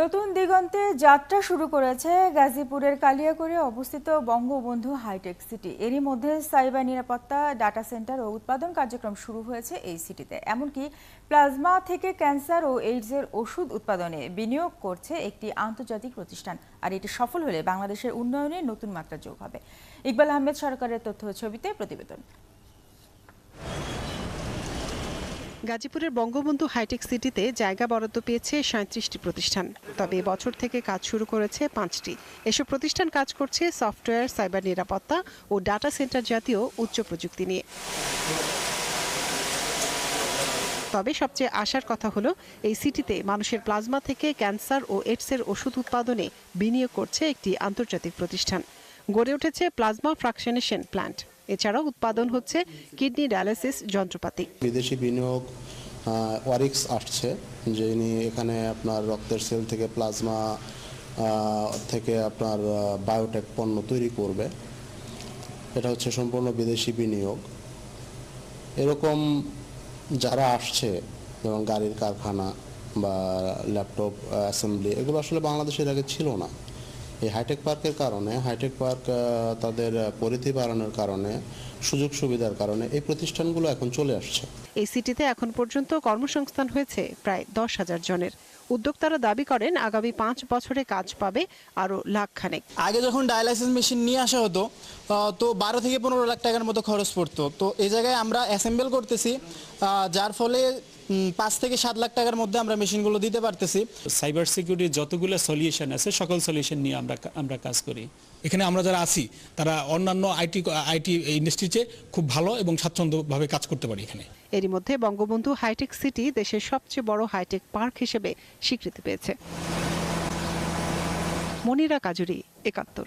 নতুন দিগন্তে যাত্রা শুরু করেছে গাজীপুরের কালিয়াকৈরে অবস্থিত বঙ্গবন্ধু হাইটেক সিটি। এরই মধ্যে সাইবার নিরাপত্তা ডাটা সেন্টার ও উৎপাদন কার্যক্রম শুরু হয়েছে এই সিটিতে। এমনকি প্লাজমা থেকে ক্যান্সার ও এইডসের ওষুধ উৎপাদনে বিনিয়োগ করছে একটি আন্তর্জাতিক প্রতিষ্ঠান। আর এটি সফল হলে বাংলাদেশের উন্নয়নে নতুন মাত্রা যোগ হবে। ইকবাল আহমেদ সরকারের তথ্য ছবিতে প্রতিবেদন। গাজীপুরের বঙ্গবন্ধু হাইটেক সিটিতে জায়গা বরাদ্দ পেয়েছে সাঁত্রিশটি প্রতিষ্ঠান। তবে বছর থেকে কাজ শুরু করেছে পাঁচটি। এসব প্রতিষ্ঠান কাজ করছে সফটওয়্যার, সাইবার নিরাপত্তা ও ডাটা সেন্টার জাতীয় উচ্চ প্রযুক্তি নিয়ে। তবে সবচেয়ে আশার কথা হলো, এই সিটিতে মানুষের প্লাজমা থেকে ক্যান্সার ও এইডসের ওষুধ উৎপাদনে বিনিয়োগ করছে একটি আন্তর্জাতিক প্রতিষ্ঠান। গড়ে উঠেছে প্লাজমা ফ্রাকশনেশন প্ল্যান্ট। এছাড়াও উৎপাদন হচ্ছে কিডনি ডায়ালিসিস যন্ত্রপাতি। বিদেশি বিনিয়োগ ওয়ারিক্স আসছে, যিনি এখানে আপনার রক্তের সেল থেকে প্লাজমা থেকে আপনার বায়োটেক পণ্য তৈরি করবে। এটা হচ্ছে সম্পূর্ণ বিদেশি বিনিয়োগ। এরকম যারা আসছে, যেমন গাড়ির কারখানা বা ল্যাপটপ অ্যাসেম্বলি, এগুলো আসলে বাংলাদেশের আগে ছিল না। এই হাইটেক পার্কের কারণে হাইটেক পার্ক তাদের পরিধি বাড়ানোর কারণে সুযোগ সুবিধার কারণে এই প্রতিষ্ঠানগুলো এখন চলে আসছে। এই সিটিতে এখন পর্যন্ত কর্মসংস্থান হয়েছে প্রায় দশ হাজার জনের। উদ্যোক্তারা দাবি করেন আগামী পাঁচ বছরে কাজ পাবে আরও লাখ খানেক আগে যখন ডায়ালাইসিস মেশিন নিয়ে আসা হতো তো বারো থেকে পনেরো লাখ টাকার মতো খরচ পড়তো। তো এই জায়গায় আমরা অ্যাসেম্বল করতেছি যার ফলে পাঁচ থেকে সাত লাখ টাকার মধ্যে আমরা মেশিনগুলো দিতে পারতেছি। সাইবার সিকিউরিটির যতগুলো সলিউশন আছে সকল সলিউশন নিয়ে আমরা আমরা কাজ করি। এখানে আমরা যারা আছি তারা অন্যান্য আইটি আইটি ইন্ডাস্ট্রিতে খুব ভালো এবং স্বাচ্ছন্দ্যভাবে কাজ করতে পারি এখানে। এরই মধ্যে বঙ্গবন্ধু হাইটেক সিটি দেশের সবচেয়ে বড় হাইটেক পার্ক হিসেবে স্বীকৃতি পেয়েছে। মনিরা কাজুরি একাত্তর।